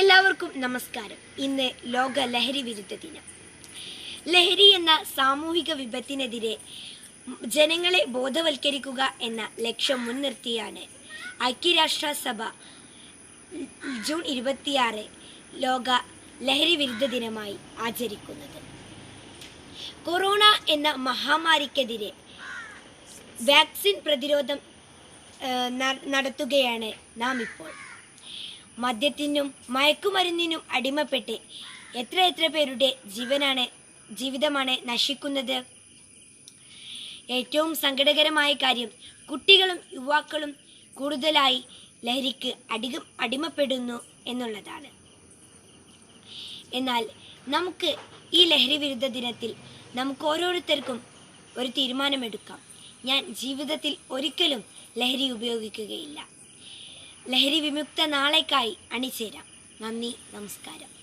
എല്ലാവർക്കും നമസ്കാരം. ഇന്ന് ലോക ലഹരി വിരുദ്ധ ദിനം. ലഹരി എന്ന സാമൂഹിക വിപത്തിനെതിരെ ജനങ്ങളെ ബോധവൽക്കരിക്കുക എന്ന ലക്ഷ്യം മുൻനിർത്തിയാണ് ഐക്യരാഷ്ട്രസഭ ജൂൺ ഇരുപത്തിയാറ് ലോക ലഹരി വിരുദ്ധ ദിനമായി ആചരിക്കുന്നത്. കൊറോണ എന്ന മഹാമാരിക്കെതിരെ വാക്സിൻ പ്രതിരോധം നടത്തുകയാണ് നാം ഇപ്പോൾ. മദ്യത്തിനും മയക്കുമരുന്നിനും അടിമപ്പെട്ട് എത്ര എത്ര പേരുടെ ജീവനാണ് ജീവിതമാണ് നശിക്കുന്നത്. ഏറ്റവും സങ്കടകരമായ കാര്യം കുട്ടികളും യുവാക്കളും കൂടുതലായി ലഹരിക്ക് അടി അടിമപ്പെടുന്നു എന്നുള്ളതാണ്. എന്നാൽ നമുക്ക് ഈ ലഹരി വിരുദ്ധ ദിനത്തിൽ നമുക്ക് ഓരോരുത്തർക്കും ഒരു തീരുമാനമെടുക്കാം. ഞാൻ ജീവിതത്തിൽ ഒരിക്കലും ലഹരി ഉപയോഗിക്കുകയില്ല. ലഹരി വിമുക്ത നാളേക്കായി അണിചേരാം. നന്ദി നമസ്കാരം.